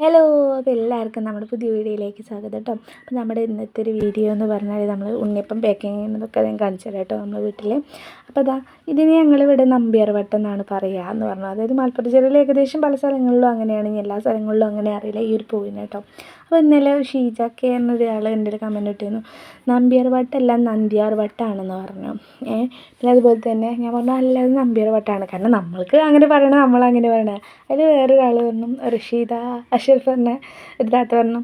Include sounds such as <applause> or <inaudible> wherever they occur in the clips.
Hello അപ്പോൾ എല്ലാവർക്കും നമ്മുടെ പുതിയ വീഡിയോയിലേക്ക് സ്വാഗതം കേട്ടോ. അപ്പോൾ നമ്മുടെ ഇന്നത്തെ ഒരു വീഡിയോ എന്ന് പറഞ്ഞാൽ നമ്മൾ ഉണ്ണിയപ്പം പാക്കിങ് ചെയ്യുന്നതൊക്കെ ഞാൻ കാണിച്ചു തരാം കേട്ടോ നമ്മുടെ വീട്ടിൽ അപ്പോൾ അതാ ഇതിന് ഞങ്ങളിവിടെ നമ്പ്യാർവട്ടം എന്നാണ് പറയുക എന്ന് പറഞ്ഞത് അതായത് മലപ്പുറം ജില്ലയിൽ ഏകദേശം പല സ്ഥലങ്ങളിലും അങ്ങനെയാണ്. എല്ലാ സ്ഥലങ്ങളിലും അങ്ങനെ അറിയില്ല. ഈ ഒരു പൂവിന് കേട്ടോ. അപ്പോൾ ഇന്നലെ ഷീജ കെ എന്നൊരാൾ എന്റെ ഒരു കമന്റ് ഇട്ടിരുന്നു. നമ്പ്യാർവട്ടമല്ല വട്ടമല്ല നന്ദ്യാർ വട്ടാണെന്ന് പറഞ്ഞു. ഏ? പിന്നെ അതുപോലെ തന്നെ ഞാൻ പറഞ്ഞു അല്ല അത് നമ്പ്യാർ കാരണം നമ്മൾക്ക് അങ്ങനെ പറയണത് നമ്മളങ്ങനെ പറയണത്. അതിൽ വേറൊരാൾ പറഞ്ഞു അഷറഫ് പറഞ്ഞ ഒരു താത്ത പറഞ്ഞു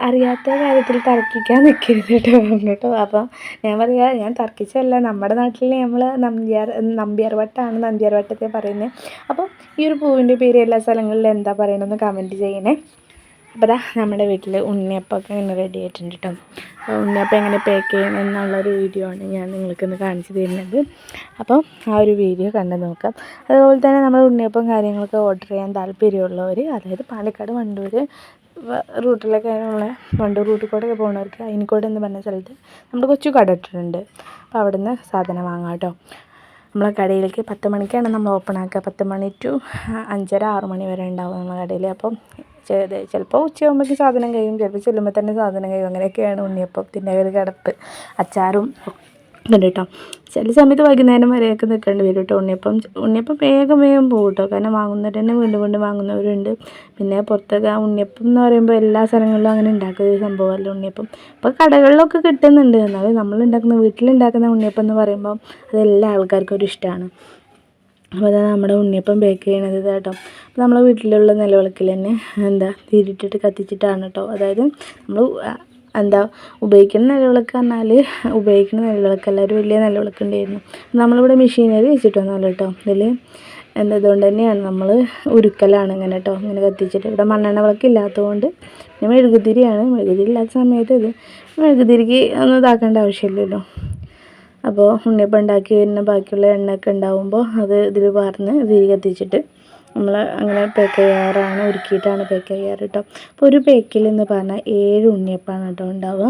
അറിയാത്ത കാര്യത്തിൽ തർക്കിക്കാൻ നിൽക്കരുത് കേട്ടോ കേട്ടോ അപ്പം ഞാൻ പറയുക ഞാൻ തർക്കിച്ചല്ല നമ്മുടെ നാട്ടിൽ നമ്മൾ നമ്പ്യാർ നമ്പ്യാർ വട്ടമാണ് നമ്പ്യാർ വട്ടത്തെ പറയുന്നത് അപ്പം ഈ ഒരു പൂവിന്റെ പേര് എല്ലാ സ്ഥലങ്ങളിലും എന്താ പറയണമെന്ന് കമന്റ് ചെയ്യണേ. അപ്പോൾ നമ്മുടെ വീട്ടിൽ ഉണ്ണിയപ്പമൊക്കെ ഇങ്ങനെ റെഡി ആയിട്ടുണ്ട് കേട്ടോ ഉണ്ണിയപ്പം എങ്ങനെ പാക്ക് ചെയ്യണം എന്നുള്ളൊരു വീഡിയോ ആണ് ഞാൻ നിങ്ങൾക്കിന്ന് കാണിച്ചു തരുന്നത്. അപ്പോൾ ആ ഒരു വീഡിയോ കണ്ടു നോക്കാം. അതുപോലെ തന്നെ നമ്മൾ ഉണ്ണിയപ്പം കാര്യങ്ങളൊക്കെ ഓർഡർ ചെയ്യാൻ താല്പര്യമുള്ളവർ അതായത് പാലക്കാട് വണ്ടൂർ റൂട്ടിലൊക്കെ ഉള്ള വണ്ടൂർ റൂട്ടിൽ കൂടെ പോകുന്നവർക്ക് അയിനിക്കോട് എന്ന് പറഞ്ഞ സ്ഥലത്ത് നമ്മൾ കൊച്ചു കട ഇട്ടിട്ടുണ്ട്. അപ്പോൾ അവിടെ നിന്ന് സാധനം വാങ്ങാം കേട്ടോ നമ്മളെ കടയിലേക്ക് പത്ത് മണിക്കാണ് നമ്മൾ ഓപ്പൺ ആക്കുക. പത്ത് മണി ടു അഞ്ചര ആറ് മണി വരെ ഉണ്ടാവും നമ്മളെ കടയിൽ അപ്പം ചിലപ്പോൾ ഉച്ചയാകുമ്പോഴേക്കും സാധനം കഴിയും. ചിലപ്പോൾ ചെല്ലുമ്പോൾ തന്നെ സാധനം കഴിയും. അങ്ങനെയൊക്കെയാണ് ഉണ്ണിയപ്പത്തിന്റെ ഒരു കിടപ്പ് അച്ചാറും ഉണ്ട് കേട്ടോ ചില സമയത്ത് വൈകുന്നേരം വരെയൊക്കെ നിൽക്കേണ്ടി വരും കേട്ടോ ഉണ്ണിയപ്പം. ഉണ്ണിയപ്പം വേഗം വേഗം പോകും കേട്ടോ കാരണം വാങ്ങുന്നവർ തന്നെ വീണ്ടും വീണ്ടും വാങ്ങുന്നവരുണ്ട്. പിന്നെ പുറത്തൊക്കെ ഉണ്ണിയപ്പം എന്ന് പറയുമ്പോൾ എല്ലാ സ്ഥലങ്ങളിലും അങ്ങനെ ഉണ്ടാക്കുന്ന ഒരു സംഭവമല്ല ഉണ്ണിയപ്പം. ഇപ്പോൾ കടകളിലൊക്കെ കിട്ടുന്നുണ്ട്. എന്നാലും നമ്മളുണ്ടാക്കുന്ന വീട്ടിലുണ്ടാക്കുന്ന ഉണ്ണിയപ്പം എന്ന് പറയുമ്പോൾ അത് എല്ലാ ആൾക്കാർക്കും ഒരു ഇഷ്ടമാണ്. അപ്പോൾ അതാണ് നമ്മുടെ ഉണ്ണിയപ്പം ബേക്ക് ചെയ്യണത് കേട്ടോ അപ്പോൾ നമ്മളെ വീട്ടിലുള്ള നിലവിളക്കിൽ തന്നെ എന്താ തീരിട്ടിട്ട് കത്തിച്ചിട്ടാണ് കേട്ടോ അതായത് നമ്മൾ എന്താ ഉപയോഗിക്കുന്ന നിലവിളക്ക് പറഞ്ഞാൽ ഉപയോഗിക്കുന്ന നിലവിളക്കല്ല ഒരു വലിയ നിലവിളക്ക് ഉണ്ടായിരുന്നു. നമ്മളിവിടെ മെഷീനറി വെച്ചിട്ടൊന്നുമല്ല കേട്ടോ ഇതിൽ എന്താ ഇതുകൊണ്ട് തന്നെയാണ് നമ്മൾ ഉരുക്കലാണ് ഇങ്ങനെ കേട്ടോ ഇങ്ങനെ കത്തിച്ചിട്ട്. ഇവിടെ മണ്ണെണ്ണ വിളക്ക് ഇല്ലാത്തതുകൊണ്ട് പിന്നെ മെഴുകുതിരിയാണ്. മെഴുകുതിരി ഇല്ലാത്ത സമയത്ത് ഇത് മെഴുകുതിരിക്ക് ഒന്നും ഇതാക്കേണ്ട ആവശ്യമില്ലല്ലോ. അപ്പോൾ ഉണ്ണിയപ്പം ഉണ്ടാക്കി വരുന്ന ബാക്കിയുള്ള എണ്ണയൊക്കെ ഉണ്ടാവുമ്പോൾ അത് ഇതിൽ വാർന്ന് തിരി കത്തിച്ചിട്ട് നമ്മൾ അങ്ങനെ പേക്ക് ചെയ്യാറാണ് ഒരുക്കിയിട്ടാണ് പേക്ക് ചെയ്യാറ് കേട്ടോ അപ്പോൾ ഒരു പേക്കിൽ എന്ന് പറഞ്ഞാൽ ഏഴ് ഉണ്ണിയപ്പമാണ് കേട്ടോ ഉണ്ടാവുക.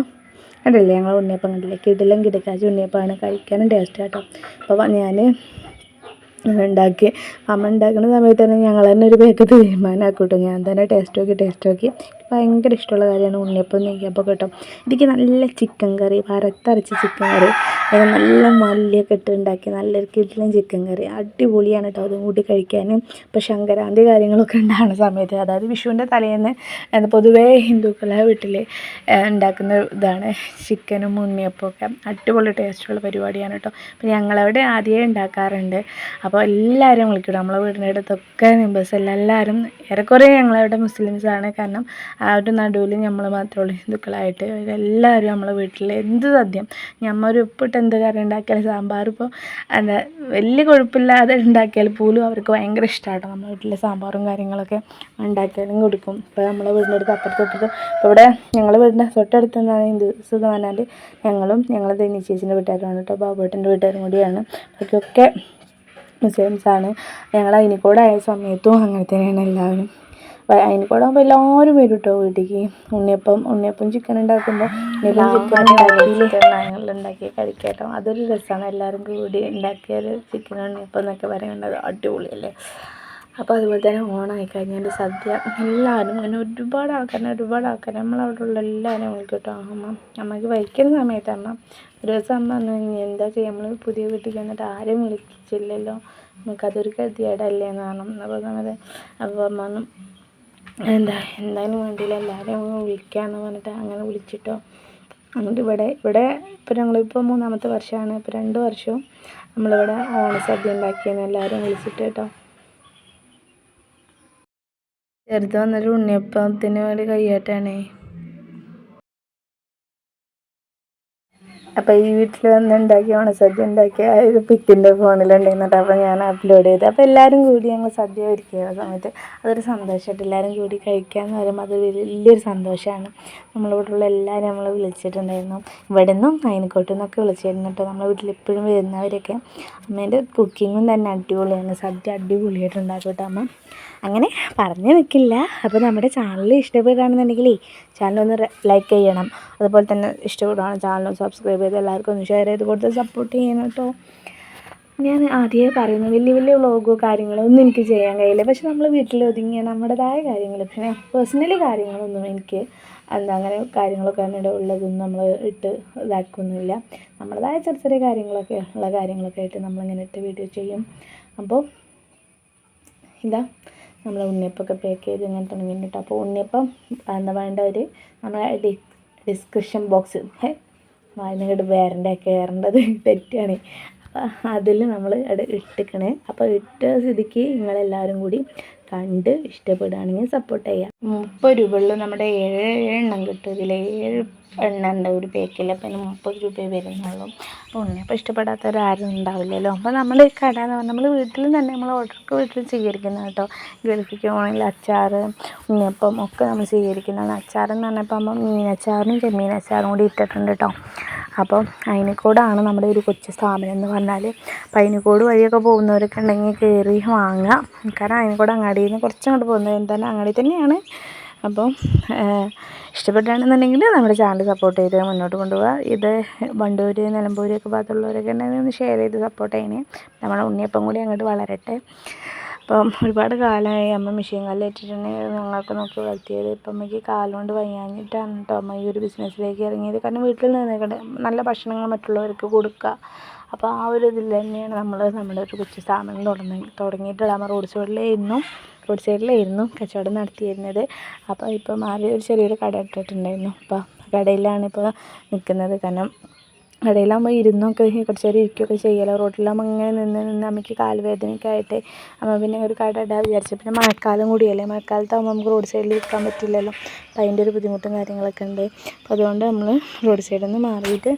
കണ്ടില്ലേ ഞങ്ങൾ ഉണ്ണിയപ്പം കണ്ടില്ലേ? കിടിലം കിടക്കാച്ച ഉണ്ണിയപ്പമാണ് കഴിക്കാനും ടേസ്റ്റ് കേട്ടോ അപ്പോൾ ഞാൻ ഉണ്ടാക്കി. അമ്മ ഉണ്ടാക്കുന്ന സമയത്ത് തന്നെ ഞങ്ങൾ തന്നെ ഒരു പേക്ക് തീരുമാനമാക്കൂട്ടോ. ഞാൻ തന്നെ ടേസ്റ്റ് നോക്കി ടേസ്റ്റ് നോക്കി. ഭയങ്കര ഇഷ്ടമുള്ള കാര്യമാണ് ഉണ്ണിയപ്പം നെയ്യപ്പം കേട്ടോ. ഇതിക്ക് നല്ല ചിക്കൻ കറി വരത്തരച്ച ചിക്കൻ കറി നല്ല മല്ലിയൊക്കെ ഇട്ട് ഉണ്ടാക്കി നല്ലൊരു കിട്ടിലും ചിക്കൻ കറി അടിപൊളിയാണ് കേട്ടോ. അതും കൂടി കഴിക്കാനും. ഇപ്പോൾ ശങ്കരാന്തി കാര്യങ്ങളൊക്കെ ഉണ്ടാകുന്ന സമയത്ത് അതായത് വിഷുവിന്റെ തലേന്ന് പൊതുവേ ഹിന്ദുക്കളെ വീട്ടിൽ ഉണ്ടാക്കുന്ന ഇതാണ് ചിക്കനും ഉണ്ണിയപ്പമൊക്കെ അടിപൊളി ടേസ്റ്റുള്ള പരിപാടിയാണ് കേട്ടോ. അപ്പോൾ ഞങ്ങളവിടെ ആദ്യമേ ഉണ്ടാക്കാറുണ്ട്. അപ്പോൾ എല്ലാവരും വിളിക്കും. നമ്മളെ വീടിന്റെ അടുത്തൊക്കെ മെമ്പേഴ്സ് എല്ലാവരും ഏറെക്കുറെ ഞങ്ങളവിടെ മുസ്ലിംസാണ് കാരണം ആ ഒരു നടുവിൽ നമ്മൾ മാത്രമേ ഉള്ളൂ. ഹിന്ദുക്കളായിട്ട് എല്ലാവരും നമ്മളെ വീട്ടിൽ എന്ത് സദ്യം ഞമ്മ ഒരു ഉപ്പിട്ട് എന്ത് കറി ഉണ്ടാക്കിയാലും സാമ്പാർ ഇപ്പോൾ എന്താ വലിയ കുഴപ്പമില്ലാതെ ഉണ്ടാക്കിയാൽ പോലും അവർക്ക് ഭയങ്കര ഇഷ്ടമാണ് നമ്മുടെ വീട്ടിലെ സാമ്പാറും കാര്യങ്ങളൊക്കെ ഉണ്ടാക്കിയാലും കൊടുക്കും. ഇപ്പോൾ നമ്മളെ വീടിന്റെ അടുത്ത് അപ്പുറത്ത് ഇപ്പുറത്ത് ഇവിടെ ഞങ്ങൾ വീടിന്റെ തൊട്ടടുത്ത് നിന്നാണ് ഹിന്ദുസ് എന്ന് പറഞ്ഞാൽ ഞങ്ങളും ഞങ്ങളുടെ തെന്നി വീട്ടുകാരും വീട്ടുകാരുമാണ് കേട്ടോ. ബാബുവേട്ടന്റെ വീട്ടുകാരും കൂടിയാണ്. അവർക്കൊക്കെ മുസ്ലിംസാണ്. ഞങ്ങൾ അതിനിക്കൂടെ ആയ സമയത്തും അങ്ങനെ തന്നെയാണ് എല്ലാവരും. അതിന് കൂടെ ആകുമ്പോൾ എല്ലാവരും വരും കേട്ടോ വീട്ടിലേക്ക് ഉണ്ണിയപ്പം ഉണ്ണിയപ്പം ചിക്കൻ ഉണ്ടാക്കുമ്പോൾ ഉണ്ണിയപ്പം ചിക്കൻ ഉണ്ടാക്കി ഉണ്ടാക്കി കഴിക്കാം അതൊരു രസമാണ് എല്ലാവരും കൂടി ഉണ്ടാക്കിയൊരു ചിക്കൻ ഉണ്ണിയപ്പം എന്നൊക്കെ പറയുന്നത് അടിപൊളിയല്ലേ? അപ്പോൾ അതുപോലെ തന്നെ ഓണമായി കഴിഞ്ഞാൽ സദ്യ എല്ലാവരും അങ്ങനെ ഒരുപാട് ആൾക്കാരെ ഒരുപാട് ആൾക്കാർ നമ്മളവിടെ ഉള്ള എല്ലാവരും വിളിക്കും കേട്ടോ. അമ്മ അമ്മയ്ക്ക് വയ്ക്കുന്ന സമയത്ത് അമ്മ ഒരു ദിവസം അമ്മ വന്നു എന്താ ചെയ്യുക നമ്മൾ പുതിയ വീട്ടിൽ ചെന്നിട്ട് ആരും വിളിച്ചില്ലല്ലോ. നമുക്കതൊരു ഗതികേടല്ലേ എന്ന് പറഞ്ഞു. അപ്പോൾ നമ്മൾ അപ്പോൾ അമ്മ എന്താ എന്തായാലും വേണ്ടിയില്ല. എല്ലാവരെയും വിളിക്കാമെന്ന് പറഞ്ഞിട്ട് അങ്ങനെ വിളിച്ചിട്ടോ. എന്നിട്ട് ഇവിടെ ഇവിടെ ഇപ്പോൾ ഞങ്ങളിപ്പോൾ മൂന്നാമത്തെ വർഷമാണ് ഇപ്പോൾ രണ്ട് വർഷവും നമ്മളിവിടെ ഓണസദ്യ ഉണ്ടാക്കിയെന്ന് എല്ലാവരും വിളിച്ചിട്ട് കേട്ടോ. ചെറുത് വന്നൊരു ഉണ്ണിയപ്പത്തിന് വേണ്ടി കയ്യാട്ടാണേ അപ്പോൾ ഈ വീട്ടിൽ വന്ന് ഉണ്ടാക്കിയ ഓണസദ്യ ഉണ്ടാക്കിയ ഒരു പിക്കിന്റെ ഫോണിലുണ്ടായിരുന്നിട്ട് അപ്പോൾ ഞാൻ അപ്ലോഡ് ചെയ്ത്. അപ്പോൾ എല്ലാവരും കൂടി ഞങ്ങൾ സദ്യ ഒരുക്കിയ സമയത്ത് അതൊരു സന്തോഷമായിട്ട് എല്ലാവരും കൂടി കഴിക്കാമെന്ന് പറയുമ്പോൾ അത് വലിയൊരു സന്തോഷമാണ് നമ്മളിവിടെയുള്ള എല്ലാവരും നമ്മൾ വിളിച്ചിട്ടുണ്ടായിരുന്നു. ഇവിടെ നിന്നും അയനക്കോട്ടിൽ നിന്നൊക്കെ വിളിച്ചിരുന്നു കേട്ടോ. നമ്മളെ വീട്ടിൽ എപ്പോഴും വരുന്നവരൊക്കെ. അമ്മേന്റെ കുക്കിങ്ങും തന്നെ അടിപൊളിയാണ്. സദ്യ അടിപൊളിയായിട്ട് ഉണ്ടാക്കും അമ്മ. അങ്ങനെ പറഞ്ഞു നിൽക്കില്ല അപ്പോൾ നമ്മുടെ ചാനൽ ഇഷ്ടപ്പെടുകയാണെന്നുണ്ടെങ്കിലേ ചാനൽ ഒന്ന് ലൈക്ക് ചെയ്യണം. അതുപോലെ തന്നെ ഇഷ്ടപ്പെടുകയാണ് ചാനൽ സബ്സ്ക്രൈബ് ചെയ്ത് എല്ലാവർക്കും ഒന്ന് ഷെയർ ചെയ്ത് കൊടുത്ത് സപ്പോർട്ട് ചെയ്യണം കേട്ടോ ഞാൻ ആദ്യമേ പറയുന്നു വലിയ വലിയ വ്ളോഗോ കാര്യങ്ങളോ ഒന്നും എനിക്ക് ചെയ്യാൻ കഴിയില്ല. പക്ഷെ നമ്മൾ വീട്ടിൽ ഒതുങ്ങിയ നമ്മുടേതായ കാര്യങ്ങൾ പിന്നെ പേഴ്സണലി കാര്യങ്ങളൊന്നും എനിക്ക് എന്താ അങ്ങനെ കാര്യങ്ങളൊക്കെ അതിനിടെ ഉള്ളതൊന്നും നമ്മൾ ഇട്ട് ഇതാക്കൊന്നുമില്ല. നമ്മുടേതായ ചെറിയ ചെറിയ കാര്യങ്ങളൊക്കെ ഉള്ള കാര്യങ്ങളൊക്കെ ആയിട്ട് നമ്മളിങ്ങനെ ഇട്ട് വീഡിയോ ചെയ്യും. അപ്പോൾ ഇതാ നമ്മൾ ഉണ്ണിയപ്പൊക്കെ പാക്ക് ചെയ്ത് ഇങ്ങനെ തുടങ്ങിയിട്ടുണ്ട് അപ്പോൾ ഉണ്ണിയപ്പം എന്താ വേണ്ടവർ നമ്മളെ ഡിസ്ക്രിപ്ഷൻ ബോക്സ് വായനകട് വരണ്ട കയറേണ്ടത് <laughs> തെറ്റാണ്. അപ്പം അതിൽ നമ്മൾ അവിടെ ഇട്ടിക്കണേ. അപ്പോൾ ഇട്ട സ്ഥിതിക്ക് നിങ്ങളെല്ലാവരും കൂടി കണ്ട് ഇഷ്ടപ്പെടുകയാണെങ്കിൽ സപ്പോർട്ട് ചെയ്യാം. മുപ്പത് രൂപയുള്ളൂ നമ്മുടെ ഏഴ് എണ്ണം കിട്ടും ഇതിൽ ഏഴ് എണ്ണം ഉണ്ട് ഒരു പേക്കിൽ അപ്പം അതിന് മുപ്പത് രൂപയേ വരുന്നുള്ളൂ. അപ്പോൾ ഉണ്ണിയപ്പം ഇഷ്ടപ്പെടാത്തവരാരും ഉണ്ടാവില്ലല്ലോ. അപ്പോൾ നമ്മൾ കട എന്ന് പറഞ്ഞാൽ നമ്മൾ വീട്ടിൽ തന്നെ നമ്മൾ ഓർഡറൊക്കെ വീട്ടിൽ സ്വീകരിക്കുന്നത് കേട്ടോ. ഗൾഫിക്ക് പോകണമെങ്കിൽ അച്ചാർ ഉണ്ണിയപ്പം ഒക്കെ നമ്മൾ സ്വീകരിക്കുന്നതാണ്. അച്ചാർ എന്ന് പറഞ്ഞപ്പോൾ നമ്മൾ മീനച്ചാറും ചെമ്മീനച്ചാറും കൂടി ഇട്ടിട്ടുണ്ട് കേട്ടോ. അപ്പോൾ അയിനിക്കോടാണ് നമ്മുടെ ഒരു കൊച്ചു സ്ഥാപനം എന്ന് പറഞ്ഞാൽ അപ്പോൾ അയിനിക്കോട് വഴിയൊക്കെ പോകുന്നവരൊക്കെ ഉണ്ടെങ്കിൽ കയറി വാങ്ങുക കാരണം അയിനിക്കോട് അങ്ങാടിയിൽ നിന്ന് കുറച്ചങ്ങോട്ട് പോകുന്നത് എന്തായാലും അങ്ങാടി തന്നെയാണ്. അപ്പോൾ ഇഷ്ടപ്പെട്ടാണെന്നുണ്ടെങ്കിൽ നമ്മുടെ ചാനൽ സപ്പോർട്ട് ചെയ്ത് മുന്നോട്ട് കൊണ്ടുപോകുക ഇത് വണ്ടൂർ നിലമ്പൂർ ഒക്കെ ഭാഗത്തുള്ളവരൊക്കെ ഉണ്ടെങ്കിൽ ഒന്ന് ഷെയർ ചെയ്ത് സപ്പോർട്ട് ചെയ്യണേ. നമ്മുടെ ഉണ്ണിയപ്പം കൂടി അങ്ങോട്ട് വളരട്ടെ. അപ്പം ഒരുപാട് കാലമായി അമ്മ മെഷീൻ ഇട്ടിട്ടുണ്ട് ഞങ്ങൾക്ക് നോക്കി വളർത്തിയത്. ഇപ്പം അമ്മയ്ക്ക് കാലുകൊണ്ട് വയ്യാഞ്ഞിട്ടാണ് കേട്ടോ അമ്മ ഈ ഒരു ബിസിനസ്സിലേക്ക് ഇറങ്ങിയത്. കാരണം വീട്ടിൽ നിന്നിട്ട് നല്ല ഭക്ഷണങ്ങൾ മറ്റുള്ളവർക്ക് കൊടുക്കുക. അപ്പോൾ ആ ഒരു ഇതിൽ തന്നെയാണ് നമ്മൾ നമ്മുടെ ഒരു കൊച്ചു സ്ഥാപനം തുടങ്ങി തുടങ്ങിയിട്ടുള്ള അമ്മ റോഡ് സൈഡിലായിരുന്നു റോഡ് സൈഡിലായിരുന്നു കച്ചവടം നടത്തിയിരുന്നത്. അപ്പോൾ ഇപ്പം മാറി ഒരു ചെറിയൊരു കട ഇട്ടിട്ടുണ്ടായിരുന്നു. അപ്പോൾ കടയിലാണ് ഇപ്പോൾ നിൽക്കുന്നത്. കാരണം കടയിലാകുമ്പോൾ ഇരുന്നൊക്കെ കുറച്ച് നേരം ഇരിക്കുകയൊക്കെ ചെയ്യാമല്ലോ റോട്ടിലാകുമ്പോൾ ഇങ്ങനെ നിന്ന് നിന്ന് അമ്മയ്ക്ക് കാലുവേദനയൊക്കെ ആയിട്ട് അമ്മ പിന്നെ ഒരു കട ഇടാൻ വിചാരിച്ചു. പിന്നെ മഴക്കാലം കൂടിയല്ലേ. മഴക്കാലത്താകുമ്പോൾ നമുക്ക് റോഡ് സൈഡിൽ ഇരിക്കാൻ പറ്റില്ലല്ലോ. അപ്പോൾ അതിന്റെ ഒരു ബുദ്ധിമുട്ടും കാര്യങ്ങളൊക്കെ ഉണ്ട്. അപ്പോൾ അതുകൊണ്ട് നമ്മൾ റോഡ് സൈഡിൽ നിന്ന് മാറിയിട്ട്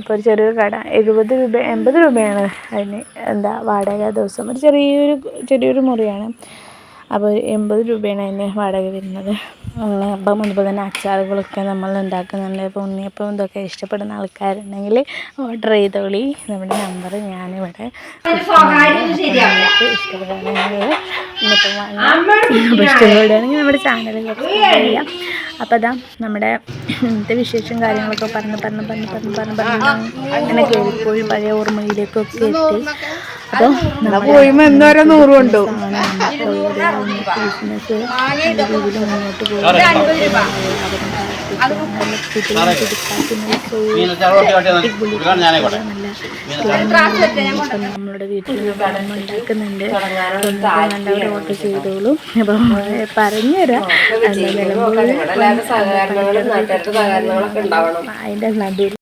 ഇപ്പോൾ ഒരു ചെറിയൊരു കട. എഴുപത് രൂപ എൺപത് രൂപയാണ് അതിന് എന്താ വാടക ദിവസം. ഒരു ചെറിയൊരു ചെറിയൊരു മുറിയാണ്. അപ്പോൾ എൺപത് രൂപയാണ് അതിന് വാടക വരുന്നത്. അപ്പം അതുപോലെ തന്നെ അച്ചാറുകളൊക്കെ നമ്മൾ ഉണ്ടാക്കുന്നുണ്ട്. അപ്പോൾ ഉണ്ണിയപ്പം ഇതൊക്കെ ഇഷ്ടപ്പെടുന്ന ആൾക്കാരുണ്ടെങ്കിൽ ഓർഡർ ചെയ്തോളി. നമ്മുടെ നമ്പർ ഞാനിവിടെ ഇഷ്ടപ്പെടുകയാണെങ്കിൽ ഉണ്ണിയപ്പം വാങ്ങി ഇഷ്ടപ്പെടുകയാണെങ്കിൽ നമ്മുടെ ചാനൽ സബ്സ്ക്രൈബ് ചെയ്യാം. അപ്പോൾ അതാ നമ്മുടെ ഇന്നത്തെ വിശേഷം കാര്യങ്ങളൊക്കെ പറഞ്ഞ് പറഞ്ഞ് പറഞ്ഞ് പറഞ്ഞ് പറഞ്ഞ് പറഞ്ഞ് അങ്ങനെ കയറിപ്പോയി പഴയ ഓർമ്മയിലേക്കൊക്കെ എത്തി. അപ്പോൾ എന്തോരം നൂറ് കൊണ്ടു ബിസിനസ് നല്ല രീതിയിൽ മുന്നോട്ട് പോകും നമ്മളുടെ വീട്ടിൽ ഉണ്ടാക്കുന്നുണ്ട്. നല്ലവർ ഓർഡർ ചെയ്തോളൂ. അപ്പം പറഞ്ഞുതരാം. അതിന്റെ നടുവിൽ